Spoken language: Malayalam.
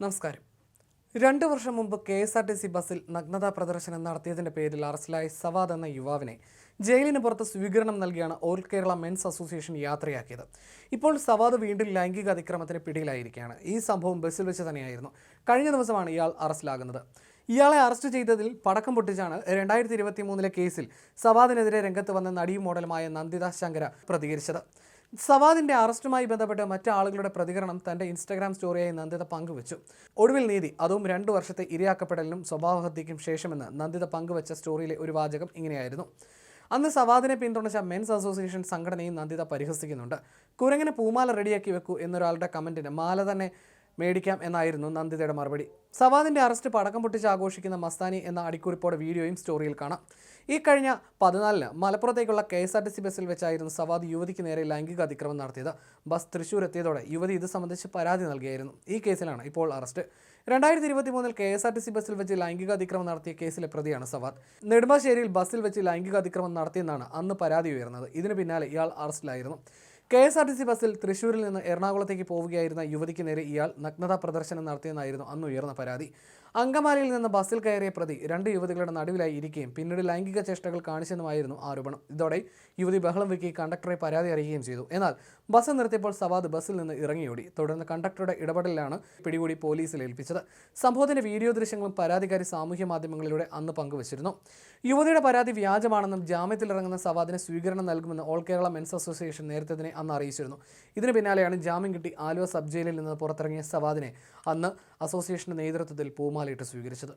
നമസ്കാരം. രണ്ടു വർഷം മുമ്പ് K S R T C ബസ്സിൽ നഗ്നതാ പ്രദർശനം നടത്തിയതിന്റെ പേരിൽ അറസ്റ്റിലായ സവാദ് എന്ന യുവാവിനെ ജയിലിന് പുറത്ത് സ്വീകരണം നൽകിയാണ് ഓൾ കേരള മെൻസ് അസോസിയേഷൻ യാത്രയാക്കിയത്. ഇപ്പോൾ സവാദ് വീണ്ടും ലൈംഗിക അതിക്രമത്തിന് പിടിയിലായിരിക്കുകയാണ്. ഈ സംഭവം ബസ്സിൽ വെച്ച് തന്നെയായിരുന്നു. കഴിഞ്ഞ ദിവസമാണ് ഇയാൾ അറസ്റ്റിലാകുന്നത്. ഇയാളെ അറസ്റ്റ് ചെയ്തതിൽ പടക്കം പൊട്ടിച്ചാണ് രണ്ടായിരത്തി ഇരുപത്തി മൂന്നിലെ കേസിൽ സവാദിനെതിരെ രംഗത്ത് വന്ന നടിയും മോഡലുമായ നന്ദിത ശങ്കര പ്രതികരിച്ചത്. സവാദിന്റെ അറസ്റ്റുമായി ബന്ധപ്പെട്ട് മറ്റു ആളുകളുടെ പ്രതികരണം തന്റെ ഇൻസ്റ്റാഗ്രാം സ്റ്റോറിയായി നന്ദിത പങ്കുവച്ചു. ഒടുവിൽ നീതി അതും രണ്ടു വർഷത്തെ ഇരയാക്കപ്പെടലിനും സ്വഭാവഹത്യയ്ക്കും ശേഷമെന്ന് നന്ദിത പങ്കുവച്ച സ്റ്റോറിയിലെ ഒരു വാചകം ഇങ്ങനെയായിരുന്നു. അന്ന് സവാദിനെ പിന്തുണച്ച മെൻസ് അസോസിയേഷൻ സംഘടനയും നന്ദിത പരിഹസിക്കുന്നുണ്ട്. കുരങ്ങനെ പൂമാല റെഡിയാക്കി വെക്കൂ എന്നൊരാളുടെ കമന്റിന് മാല തന്നെ മേടിക്കാം എന്നായിരുന്നു നന്ദിതയുടെ മറുപടി. സവാദിന്റെ അറസ്റ്റ് പടക്കം പൊട്ടിച്ച് ആഘോഷിക്കുന്ന മസ്താനി എന്ന അടിക്കുറിപ്പോടെ വീഡിയോയും സ്റ്റോറിയിൽ കാണാം. ഈ കഴിഞ്ഞ പതിനാലിന് മലപ്പുറത്തേക്കുള്ള K S R T C ബസ്സിൽ വെച്ചായിരുന്നു സവാദ് യുവതിക്ക് നേരെ ലൈംഗിക അതിക്രമം നടത്തിയത്. ബസ് തൃശൂർ എത്തിയതോടെ യുവതി ഇത് സംബന്ധിച്ച് പരാതി നൽകിയായിരുന്നു. ഈ കേസിലാണ് ഇപ്പോൾ അറസ്റ്റ്. രണ്ടായിരത്തി ഇരുപത്തി മൂന്നിൽ K S R T C ബസ്സിൽ വെച്ച് ലൈംഗിക അതിക്രമം നടത്തിയ കേസിലെ പ്രതിയാണ് സവാദ്. നെടുമ്പാശ്ശേരിയിൽ ബസ്സിൽ വെച്ച് ലൈംഗിക അതിക്രമം നടത്തിയെന്നാണ് അന്ന് പരാതി ഉയർന്നത്. ഇതിന് പിന്നാലെ ഇയാൾ അറസ്റ്റിലായിരുന്നു. K S R T C ബസ്സിൽ തൃശ്ശൂരിൽ നിന്ന് എറണാകുളത്തേക്ക് പോവുകയായിരുന്ന യുവതിക്ക് നേരെ ഇയാൾ നഗ്നതാ പ്രദർശനം നടത്തിയെന്നായിരുന്നു അന്ന് ഉയർന്ന പരാതി. അങ്കമാലിയിൽ നിന്ന് ബസ്സിൽ കയറിയ പ്രതി രണ്ട് യുവതികളുടെ നടുവിലായി ഇരിക്കുകയും പിന്നീട് ലൈംഗിക ചേഷ്ടകൾ കാണിച്ചെന്നുമായിരുന്നു ആരോപണം. ഇതോടെ യുവതി ബഹളം വെക്കി കണ്ടക്ടറെ പരാതി അറിയിക്കുകയും ചെയ്തു. എന്നാൽ ബസ് നിർത്തിയപ്പോൾ സവാദ് ബസ്സിൽ നിന്ന് ഇറങ്ങിയോടി. തുടർന്ന് കണ്ടക്ടറുടെ ഇടപെടലിലാണ് പിടികൂടി പോലീസിൽ ഏൽപ്പിച്ചത്. സംഭവത്തിന്റെ വീഡിയോ ദൃശ്യങ്ങളും പരാതിക്കാരി സാമൂഹ്യ മാധ്യമങ്ങളിലൂടെ അന്ന് പങ്കുവച്ചിരുന്നു. യുവതിയുടെ പരാതി വ്യാജമാണെന്നും ജാമ്യത്തിലിറങ്ങുന്ന സവാദിന് സ്വീകരണം നൽകുമെന്ന് ഓൾ കേരള മെൻസ് അസോസിയേഷൻ നേരത്തെ തന്നെ അന്ന് അറിയിച്ചിരുന്നു. ഇതിന് പിന്നാലെയാണ് ജാമ്യം കിട്ടി ആലുവ സബ് ജയിലിൽ നിന്ന് പുറത്തിറങ്ങിയ സവാദിനെ അന്ന് അസോസിയേഷന്റെ നേതൃത്വത്തിൽ പൂമാലയിട്ട് സ്വീകരിച്ചത്.